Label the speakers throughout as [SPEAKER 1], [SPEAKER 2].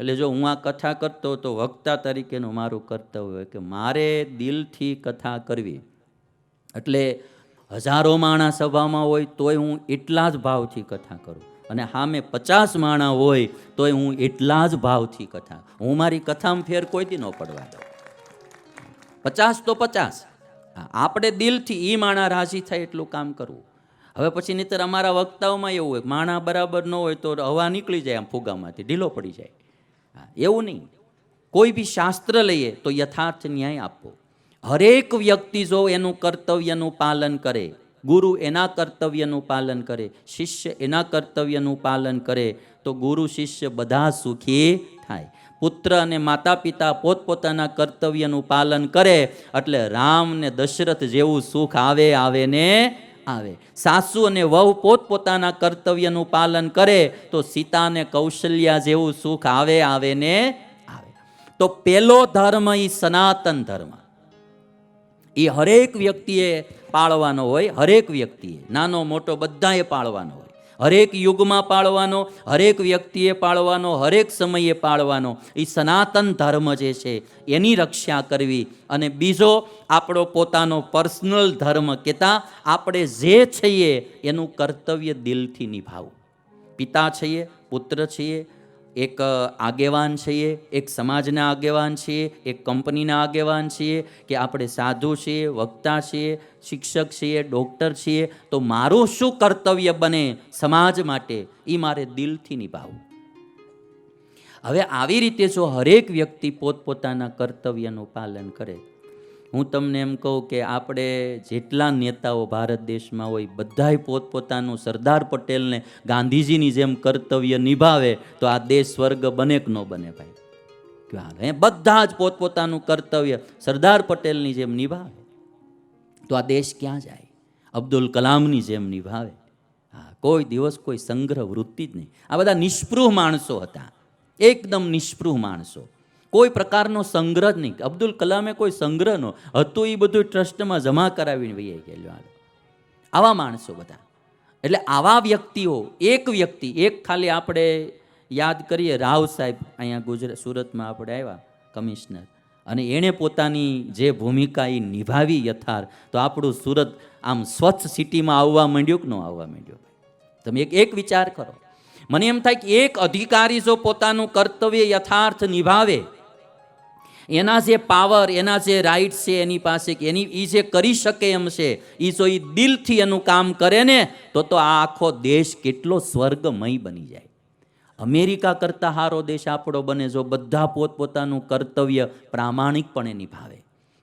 [SPEAKER 1] એટલે જો હું આ કથા કરતો તો વક્તા તરીકેનું મારું કર્તવ્ય કે મારે દિલથી કથા કરવી. એટલે હજારો માણા સભામાં હોય તોય હું એટલા જ ભાવથી કથા કરું. અને સામે પચાસ માણા હોય તોય હું એટલા જ ભાવથી કથા. હું મારી કથામાં ફેર કોઈથી ન પડવા દઉં? પચાસ તો પચાસ. આપણે દિલથી એ માણા રાજી થાય એટલું કામ કરવું. હવે પછી નહીતર અમારા વક્તાઓમાં એવું હોય માણા બરાબર ન હોય તો હવા નીકળી જાય આમ ફુગામાંથી, ઢીલો પડી જાય. એવું નહીં. કોઈ બી શાસ્ત્ર લઈએ તો યથાર્થ ન્યાય આપવો. હરેક વ્યક્તિ જો એનું કર્તવ્યનું પાલન કરે, ગુરુ એના કર્તવ્યનું પાલન કરે, શિષ્ય એના કર્તવ્યનું પાલન કરે, તો ગુરુ શિષ્ય બધા સુખી થાય. પુત્ર અને માતા પિતા પોતપોતાના કર્તવ્યનું પાલન કરે, એટલે રામ ને દશરથ જેવું સુખ આવે આવે ને આવે. સાસુ અને વહુ પોતપોતાના કર્તવ્યનું પાલન કરે તો સીતા અને કૌશલ્યા જેવું સુખ આવે આવે ને આવે. તો પેલો ધર્મ એ સનાતન ધર્મ. એ હરેક વ્યક્તિએ પાળવાનો હોય, હરેક વ્યક્તિએ. નાનો મોટો બધાએ પાળવાનો હોય. હરેક યુગમાં પાળવાનો, હરેક વ્યક્તિએ પાળવાનો, હરેક સમયે પાળવાનો. એ સનાતન ધર્મ જે છે, એની રક્ષા કરવી. અને બીજો આપણો પોતાનો પર્સનલ ધર્મ કહેતા આપણે જે છીએ એનું કર્તવ્ય દિલથી નિભાવવું. પિતા છીએ, પુત્ર છીએ એક આગેવાન છીએ, એક સમાજના આગેવાન છીએ, એક કંપનીના આગેવાન છીએ કે આપણે સાધુ છીએ, વક્તા છીએ, શિક્ષક છીએ, ડૉક્ટર છીએ, તો મારું શું કર્તવ્ય બને સમાજ માટે? એ મારે દિલથી નિભાવવું. હવે આવી રીતે જો હરેક વ્યક્તિ પોતપોતાના કર્તવ્યનું પાલન કરે હું તમને એમ કહું કે આપણે જેટલા નેતાઓ ભારત દેશમાં હોય બધાય પોતપોતાનું સરદાર પટેલને ગાંધીજીની જેમ કર્તવ્ય નિભાવે, તો આ દેશ સ્વર્ગ બને કે ન બને ભાઈ? હે? બધા જ પોતપોતાનું કર્તવ્ય સરદાર પટેલની જેમ નિભાવે. તો આ દેશ ક્યાં જાય? અબ્દુલ કલામની જેમ નિભાવે. હા, કોઈ દિવસ કોઈ સંગ્રહ વૃત્તિ જ નહીં. આ બધા નિષ્પૃહ માણસો હતા. એકદમ નિષ્પૃહ માણસો. કોઈ પ્રકારનો સંગ્રહ નહીં. અબ્દુલ કલામે કોઈ સંગ્રહ નો હતું એ બધું ટ્રસ્ટમાં જમા કરાવીને વૈયા ગયેલો આવા માણસો બધા. એટલે આવા વ્યક્તિઓ, એક વ્યક્તિ, એક ખાલી આપણે યાદ કરીએ, રાવ સાહેબ અહીંયા ગુજરાત સુરતમાં આપણે આવ્યા, કમિશનર. અને એણે પોતાની જે ભૂમિકા એ નિભાવી યથાર, તો આપણું સુરત આમ સ્વચ્છ સિટીમાં આવવા માંડ્યું કે ન આવવા માંડ્યું? તમે એક એક વિચાર કરો. મને એમ થાય કે એક અધિકારી જો પોતાનું કર્તવ્ય યથાર્થ નિભાવે એના જે પાવર એના જે રાઇટ્સ છે, એની પાસે એની એ જે કરી શકે એમ છે એ જો એ દિલથી એનું કામ કરે ને, તો તો આ આખો દેશ કેટલો સ્વર્ગમય બની જાય. અમેરિકા કરતાં સારો દેશ આપણો બને, જો બધા પોતપોતાનું કર્તવ્ય પ્રામાણિકપણે નિભાવે.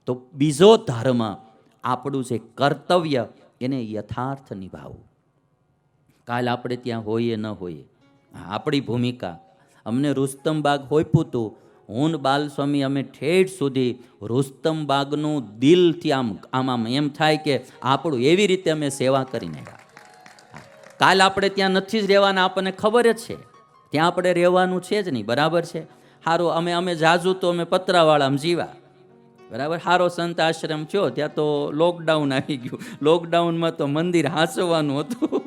[SPEAKER 1] તો બીજો ધર્મ આપણું જે કર્તવ્ય, એને યથાર્થ નિભાવવું. કાલ આપણે ત્યાં હોઈએ ન હોઈએ, આપણી ભૂમિકા, અમને રુસ્તમ બાગ હોઈપું હતું હું બાલસ્વામી અમે ઠેઠ સુધી રુસ્તમ બાગનું દિલથી આમ આમ આમ એમ થાય કે આપણું એવી રીતે અમે સેવા કરીને કાલ આપણે ત્યાં નથી જ રહેવાના, આપણને ખબર જ છે. ત્યાં આપણે રહેવાનું છે જ નહીં, બરાબર છે? સારું અમે અમે જાજુ તો અમે પતરાવાળામાં જીવા. બરાબર? સારો સંત આશ્રમ થયો, ત્યાં તો લોકડાઉન આવી ગયું. લોકડાઉનમાં તો મંદિર હાંસવાનું હતું.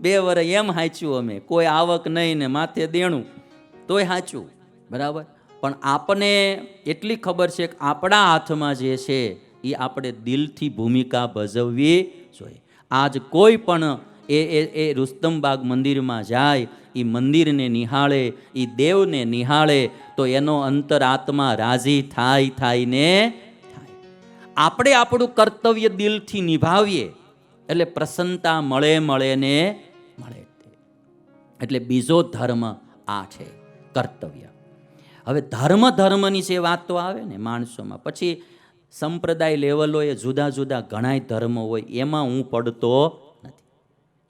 [SPEAKER 1] બે વર્ષ એમ હાંચ્યું અમે. કોઈ આવક નહીં ને માથે દેણું. તોય હાંચ્યું. બરાબર? પણ આપણે એટલી ખબર છે કે આપણા હાથમાં જે છે, એ આપણે દિલથી ભૂમિકા ભજવવી જોઈએ. આજ કોઈ પણ એ એ રુસ્તમબાગ મંદિરમાં જાય, એ મંદિરને નિહાળે, એ દેવને નિહાળે, તો એનો અંતરાત્મા રાજી થાય થાય ને થાય. આપણે આપણું કર્તવ્ય દિલથી નિભાવીએ, એટલે પ્રસન્નતા મળે મળે ને મળે એટલે બીજો ધર્મ આ છે, કર્તવ્ય. હવે ધર્મ ધર્મની જે તો આવે ને માણસોમાં, પછી સંપ્રદાય લેવલોએ જુદા જુદા ઘણાય ધર્મો હોય, એમાં હું પડતો નથી.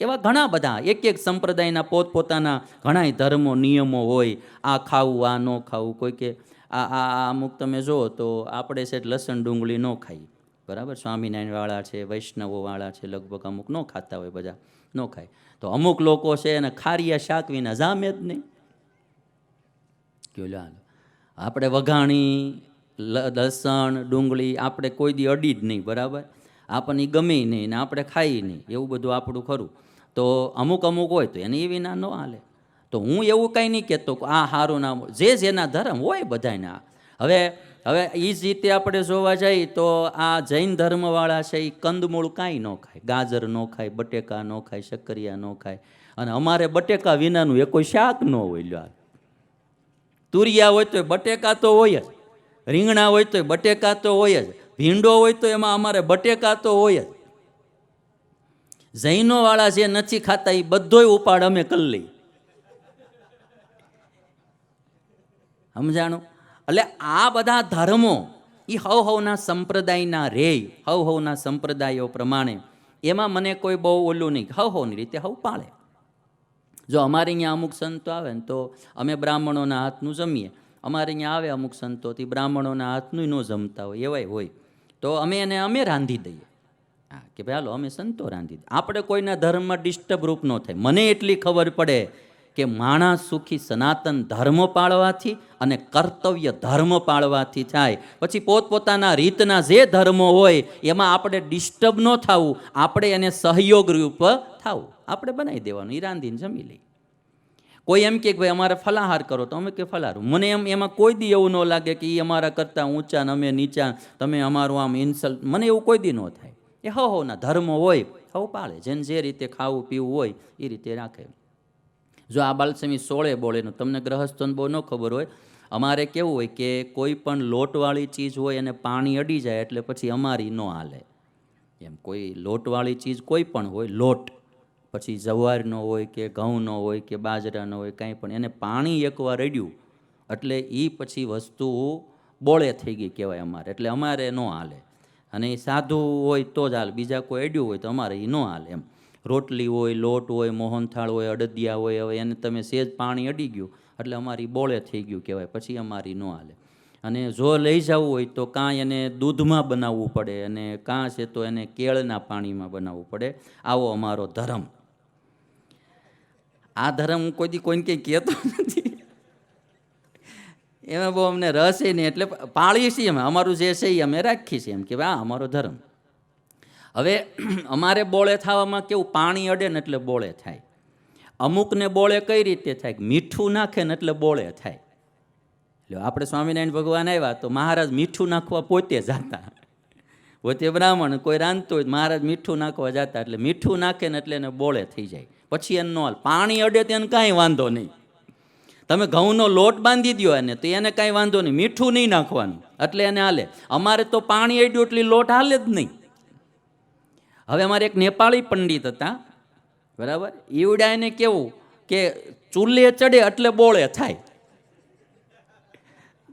[SPEAKER 1] એવા ઘણા બધા, એક એક સંપ્રદાયના પોતપોતાના ઘણાય ધર્મો, નિયમો હોય, આ ખાવું, આ ન ખાવું, કોઈ કે આ આ અમુક તમે જુઓ તો આપણે છે લસણ ડુંગળી ન ખાઈ બરાબર? સ્વામિનારાયણવાળા છે, વૈષ્ણવોવાળા છે, લગભગ અમુક ન ખાતા હોય બધા, ન ખાય. તો અમુક લોકો છે એને ખારિયા શાક વિના જામે જ નહીં. કયો હાલો. આપણે વઘાણી લસણ, ડુંગળી આપણે કોઈ દી અડી જ નહીં, બરાબર? આપણને ગમે નહીં ને આપણે ખાઈ નહીં, એવું બધું આપણું ખરું. તો અમુક અમુક હોય તો એને એ વિના ન હાલે. તો હું એવું કંઈ નહીં કહેતો આ સારું નામ જે જેના ધર્મ હોય બધાના હવે હવે એ જ રીતે આપણે જોવા જઈએ તો આ જૈન ધર્મવાળા છે એ કંદમૂળ કાંઈ ન ખાય. ગાજર ન ખાય, બટેકા ન ખાય, શક્કરિયા ન ખાય. અને અમારે બટેકા વિનાનું એ કોઈ શાક ન હોય લ્યો. તુરિયા હોય તો બટેકા તો હોય જ. રીંગણા હોય તો બટેકા તો હોય જ. ભીંડો હોય તો એમાં અમારે બટેકા તો હોય જ. જૈનોવાળા જે નથી ખાતા એ બધોય ઉપાડ અમે કરી લઈ સમજાણું? એટલે આ બધા ધર્મો એ હવ હવના સંપ્રદાયના રે હવ હવના સંપ્રદાયો પ્રમાણે. એમાં મને કોઈ બહુ ઓલું નહીં હવ હવની રીતે હવ પાળે. જો અમારે અહીંયા અમુક સંતો આવે ને તો અમે બ્રાહ્મણોના હાથનું જમીએ. અમારે અહીંયા આવે અમુક સંતો તે બ્રાહ્મણોના હાથનું ન જમતા હોય, એવાય હોય. તો અમે એને અમે રાંધી દઈએ. હા, કે ભાઈ હાલો, અમે સંતો રાંધી દઈએ. આપણે કોઈના ધર્મમાં ડિસ્ટર્બ રૂપ ન થાય. મને એટલી ખબર પડે કે માણસ સુખી સનાતન ધર્મ પાળવાથી અને કર્તવ્ય ધર્મ પાળવાથી થાય. પછી પોતપોતાના રીતના જે ધર્મો હોય, એમાં આપણે ડિસ્ટર્બ ન થવું. આપણે એને સહયોગ રૂપ થવું. આપણે બનાવી દેવાનું. એ રાંધીને જમી લઈ કોઈ એમ કે ભાઈ, અમારે ફલાહાર કરો. તો અમે કે, ફલાહાર. મને એમ, એમાં કોઈ દી એવું ન લાગે કે એ અમારા કરતાં ઊંચા ને અમે નીચા. તમે અમારું આમ ઇન્સલ્ટ મને એવું કોઈ દી ન થાય. એ હો હોના ધર્મ હોય, હવ પાળે. જેને જે રીતે ખાવું પીવું હોય એ રીતે રાખે. જો આ બાલસમી સોળે બોળેનું તમને ગ્રહસ્થોને બહુ ન ખબર હોય, અમારે કેવું હોય કે કોઈ પણ લોટવાળી ચીજ હોય અને પાણી અડી જાય એટલે પછી અમારી ન હાલે. એમ કોઈ લોટવાળી ચીજ કોઈ પણ હોય, લોટ, પછી જવારનો હોય કે ઘઉંનો હોય કે બાજરાનો હોય કાંઈ પણ, એને પાણી એકવાર અડ્યું એટલે એ પછી વસ્તુ બોળે થઈ ગઈ કહેવાય અમારે, એટલે અમારે ન હાલે. અને એ સાધુ હોય તો જ હાલ, બીજા કોઈ અડ્યું હોય તો અમારે એ ન હાલે એમ. રોટલી હોય, લોટ હોય, મોહનથાળ હોય, અડદિયા હોય, હવે એને તમે સેજ પાણી અડી ગયું, એટલે અમારી બોળે થઈ ગયું કહેવાય, પછી અમારી ન હાલે. અને જો લઈ જવું હોય તો કાં એને દૂધમાં બનાવવું પડે અને કાં છે તો એને કેળના પાણીમાં બનાવવું પડે. આવો અમારો ધર્મ. આ ધર્મ કોઈ દી કોઈને કંઈ કહેતો નથી. એમાં બહુ અમને રસ એ નહીં એટલે પાળીએ છીએ અમે. અમારું જે છે એ અમે રાખીએ છીએ એમ કે આ અમારો ધર્મ. હવે અમારે બોળે થવામાં કેવું? પાણી અડે ને એટલે બોળે થાય. અમુકને બોળે કઈ રીતે થાય? મીઠું નાખે ને એટલે બોળે થાય. એટલે આપણે સ્વામિનારાયણ ભગવાન આવ્યા તો મહારાજ મીઠું નાખવા પોતે જાતા. પોતે બ્રાહ્મણ, કોઈ રાંધતો હોય મહારાજ મીઠું નાખવા જતા એટલે મીઠું નાખે ને એટલે એને બોળે થઈ જાય. પછી એને નોલ પાણી અડે તેને કાંઈ વાંધો નહીં. તમે ઘઉંનો લોટ બાંધી દો એને, તો એને કાંઈ વાંધો નહીં. મીઠું નહીં નાખવાનું. એટલે એને હાલે. અમારે તો પાણી અડ્યું એટલે લોટ હાલે જ નહીં. હવે અમારે એક નેપાળી પંડિત હતા, બરાબર? ઈવડા એને કેવું કે ચૂલે ચડે એટલે બોળે થાય.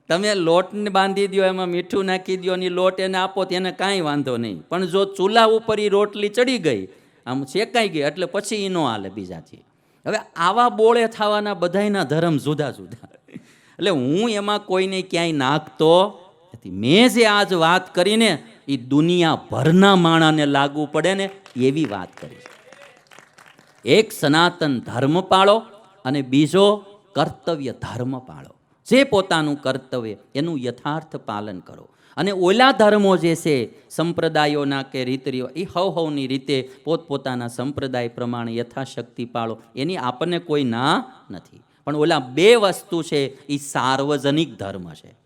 [SPEAKER 1] તમે લોટને બાંધી દો એમાં મીઠું નાખી દો અને લોટ એને આપો તો એને કાંઈ વાંધો નહીં. પણ જો ચૂલા ઉપર એ રોટલી ચડી ગઈ, આમ શેકાઈ ગઈ, એટલે પછી એ ન હાલે બીજાથી. હવે આવા બોળે થવાના બધાયના ધર્મ જુદા જુદા. એટલે હું એમાં કોઈને ક્યાંય નાખતો નથી. મેં જે આજ વાત કરીને એ દુનિયાભરના માણાને લાગુ પડે ને એવી વાત કરી. એક સનાતન ધર્મ પાળો અને બીજો કર્તવ્ય ધર્મ પાળો. જે પોતાનું કર્તવ્ય એનું યથાર્થ પાલન કરો. અને ઓલા ધર્મો જે છે, સંપ્રદાયોના કે રીત રિવાજ એ હવ હવની રીતે પોતપોતાના સંપ્રદાય પ્રમાણે યથાશક્તિ પાળો. એની આપણને કોઈ ના નથી. પણ ઓલા બે વસ્તુ છે એ સાર્વજનિક ધર્મ છે.